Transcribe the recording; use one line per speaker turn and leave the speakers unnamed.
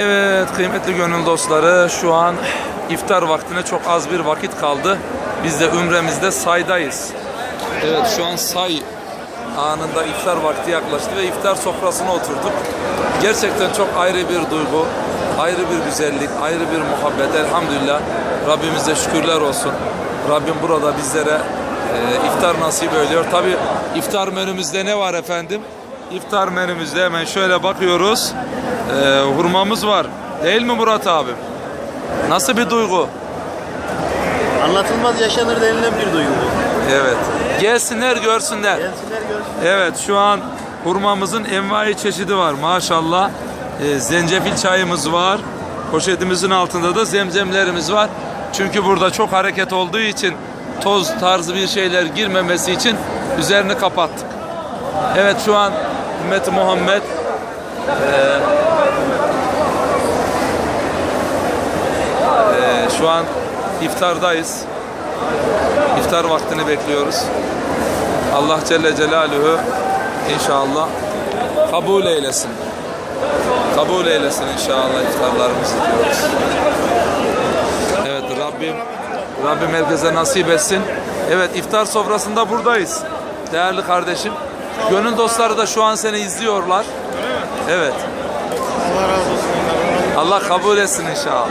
Evet kıymetli gönül dostları şu an iftar vaktine çok az bir vakit kaldı. Biz de ümremizde saydayız. Evet şu an say anında iftar vakti yaklaştı ve iftar sofrasına oturduk. Gerçekten çok ayrı bir duygu, ayrı bir güzellik, ayrı bir muhabbet. Elhamdülillah Rabbimize şükürler olsun. Rabbim burada bizlere e, iftar nasip ediyor. Tabi iftar menümüzde ne var efendim? İftar menümüzde hemen şöyle bakıyoruz. E, hurmamız var. Değil mi Murat abim? Nasıl bir duygu?
Anlatılmaz yaşanır denilen bir duygu bu.
Evet. Gelsinler görsünler.
Gelsinler görsün.
Evet şu an hurmamızın envai çeşidi var maşallah. Ee, zencefil çayımız var. Poşetimizin altında da zemzemlerimiz var. Çünkü burada çok hareket olduğu için toz tarzı bir şeyler girmemesi için üzerini kapattık. Evet şu an ümmeti Muhammed ee, ee, şu an iftardayız. İftar vaktini bekliyoruz. Allah Celle Celaluhu inşallah kabul eylesin. Kabul eylesin inşallah iftarlarımızı diyoruz. Evet Rabbim Rabbim herkese nasip etsin. Evet iftar sofrasında buradayız. Değerli kardeşim. Gönül dostları da şu an seni izliyorlar. Evet.
Allah razı olsun.
Allah kabul etsin inşallah.